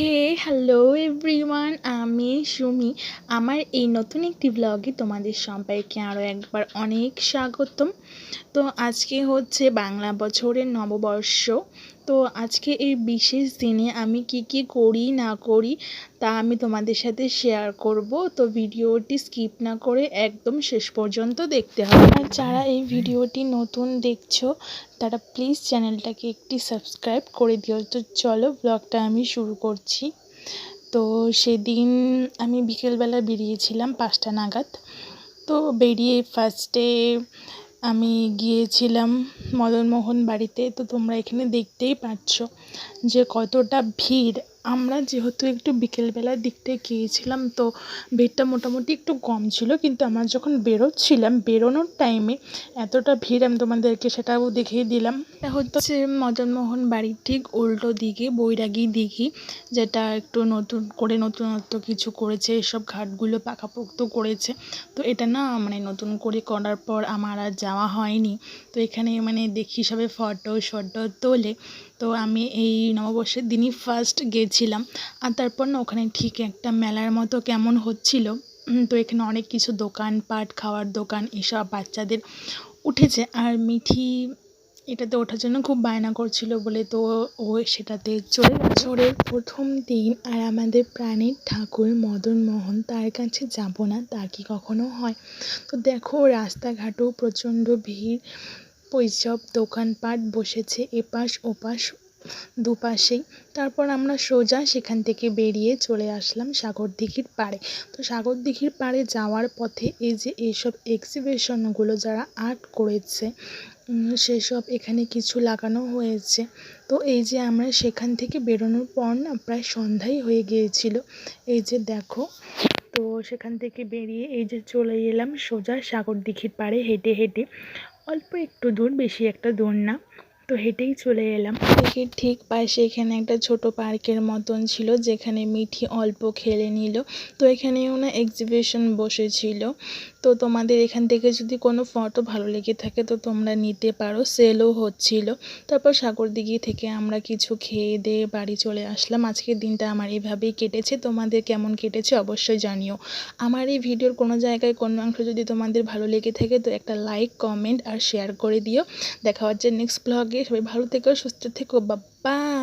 হে hello everyone আমি সুমি। আমার এই নতুন একটি ব্লগে তোমাদের সম্পর্কে আরও একবার অনেক স্বাগতম। তো আজকে হচ্ছে বাংলা বছরের নববর্ষ। তো আজকে এই বিশেষ দিনে আমি কি কি করি, না করি, তা আমি তোমাদের সাথে শেয়ার করব। তো ভিডিওটি স্কিপ না করে একদম শেষ পর্যন্ত দেখতে হবে। আর যারা এই ভিডিওটি নতুন দেখছ, তারা প্লিজ চ্যানেলটাকে একটি সাবস্ক্রাইব করে দিও। তো চলো ব্লগটা আমি শুরু করছি। তো সেদিন আমি বিকেলবেলা বেরিয়েছিলাম পাঁচটা নাগাদ। তো বেরিয়ে ফার্স্টে আমি গিয়েছিলাম মদনমোহন বাড়িতে তো তোমরা এখানে দেখতেই পাচ্ছ যে কতটা ভিড়। আমরা যেহেতু একটু বিকেলবেলার দিকটায় গিয়েছিলাম, তো ভিড়টা মোটামুটি একটু কম ছিল। কিন্তু আমরা যখন বেরোচ্ছিলাম, বেরোনোর টাইমে এতটা ভিড় আমি তোমাদেরকে সেটাও দেখিয়ে দিলাম। হচ্ছে মদনমোহন বাড়ির ঠিক উল্টো দিকে, বৈরাগী দিঘি, যেটা একটু নতুন করে নতুনত্ব কিছু করেছে, এসব ঘাটগুলো পাকাপোক্ত করেছে। তো এটা না মানে নতুন করে করার পর আমার আর যাওয়া হয়নি। তো এখানে মানে দেখি সবে ফটো শটো তোলে। তো আমি এই নববর্ষের দিনই ফার্স্ট গেছিলাম আর তারপর না ওখানে ঠিক একটা মেলার মতো কেমন হচ্ছিল। তো এখানে অনেক কিছু দোকানপাট খাওয়ার দোকান এসব বাচ্চাদের উঠেছে। আর মিঠি এটাতে ওঠার জন্য খুব বায়না করছিল বলে তো ও সেটাতে চলে বছরের প্রথম দিন আর আমাদের প্রাণের ঠাকুর মদন মোহন তার কাছে যাব না, তা কি কখনো হয়? তো দেখো, রাস্তাঘাটেও প্রচণ্ড ভিড়। ওইসব দোকানপাট বসেছে, এপাশ ওপাশ দুপাশেই। তারপর আমরা সোজা সেখান থেকে বেরিয়ে চলে আসলাম সাগরদিঘির পাড়ে। তো সাগরদিঘির পাড়ে যাওয়ার পথে এই যে এইসব এক্সিবিশনগুলো যারা আর্ট করেছে সেসব এখানে কিছু লাগানো হয়েছে। তো এই যে আমরা সেখান থেকে বেরোনোর পর না প্রায় সন্ধ্যাই হয়ে গিয়েছিল। এই যে দেখো, তো সেখান থেকে বেরিয়ে এই যে চলে এলাম সোজা সাগরদিঘির পাড়ে হেঁটে হেঁটে। অল্প একটু দূর, বেশি একটা দূর না। তো হেঁটেই চলে এলাম। দেখি ঠিক পাশে এখানে একটা ছোট পার্কের মতন ছিল, যেখানে মিঠি অল্প খেলে নিল। তো এখানেও না এক্সিবিশন বসেছিল। তো তোমাদের এখান থেকে যদি কোনো ফটো ভালো লেগে থাকে, তো তোমরা নিতে পারো। সেলও হচ্ছিল। তারপর সাগরদিঘি থেকে আমরা কিছু খেয়ে দিয়ে বাড়ি চলে আসলাম। আজকের দিনটা আমার এভাবেই কেটেছে। তোমাদের কেমন কেটেছে অবশ্যই জানিও। আমার এই ভিডিওর কোনো জায়গায় কোনো অংশ যদি তোমাদের ভালো লেগে থাকে, তো একটা লাইক কমেন্ট আর শেয়ার করে দিও। দেখা হচ্ছে নেক্সট ব্লগে সবাই ভালো থেকো সুস্থ থেকো বাই